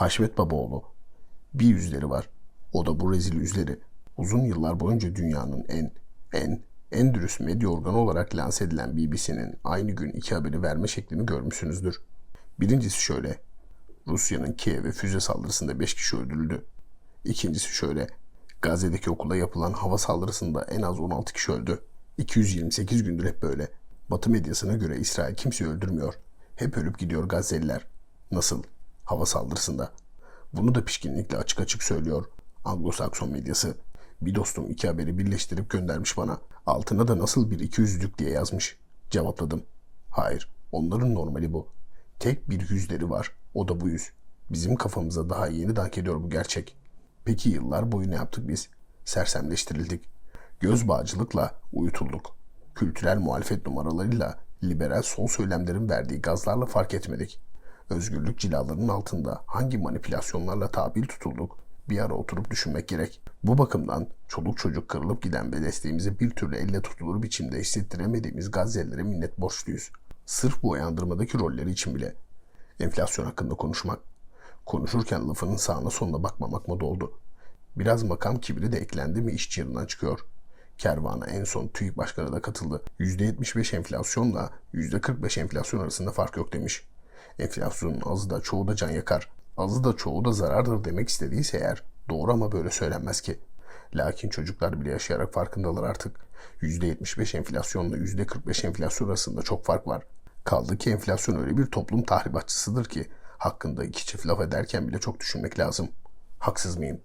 Haşmet Babaoğlu. Bir yüzleri var. O da bu rezil yüzleri. Uzun yıllar boyunca dünyanın en, en, en dürüst medya organı olarak lanse edilen BBC'nin aynı gün iki haberi verme şeklini görmüşsünüzdür. Birincisi şöyle. Rusya'nın Kiev'e füze saldırısında 5 kişi öldürüldü. İkincisi şöyle. Gazze'deki okula yapılan hava saldırısında en az 16 kişi öldü. 228 gündür hep böyle. Batı medyasına göre İsrail kimseyi öldürmüyor. Hep ölüp gidiyor Gazze'liler. Nasıl? Hava saldırısında. Bunu da pişkinlikle açık açık söylüyor Anglo-Sakson medyası. Bir dostum iki haberi birleştirip göndermiş bana. Altına da nasıl bir iki yüzlük diye yazmış. Cevapladım. Hayır, onların normali bu. Tek bir yüzleri var. O da bu yüz. Bizim kafamıza daha yeni dank ediyor bu gerçek. Peki yıllar boyu ne yaptık biz? Sersemleştirildik. Göz bağcılıkla uyutulduk. Kültürel muhalefet numaralarıyla liberal sol söylemlerin verdiği gazlarla fark etmedik. Özgürlük cilalarının altında hangi manipülasyonlarla tabil tutulduk bir ara oturup düşünmek gerek. Bu bakımdan çoluk çocuk kırılıp giden ve desteğimizi bir türlü elle tutulur biçimde hissettiremediğimiz Gazelilere minnet borçluyuz. Sırf bu uyandırmadaki rolleri için bile. Enflasyon hakkında konuşmak. Konuşurken lafının sağına soluna bakmamak moda oldu. Biraz makam kibri de eklendi mi iş çığırından çıkıyor. Kervana en son TÜİK Başkanı da katıldı. %75 enflasyonla %45 enflasyon arasında fark yok demiş. Enflasyonun azı da çoğu da can yakar. Azı da çoğu da zarardır demek istediyse eğer doğru ama böyle söylenmez ki. Lakin çocuklar bile yaşayarak farkındalar artık. %75 enflasyonla %45 enflasyon arasında çok fark var. Kaldı ki enflasyon öyle bir toplum tahribatçısıdır ki hakkında iki çift laf ederken bile çok düşünmek lazım. Haksız mıyım?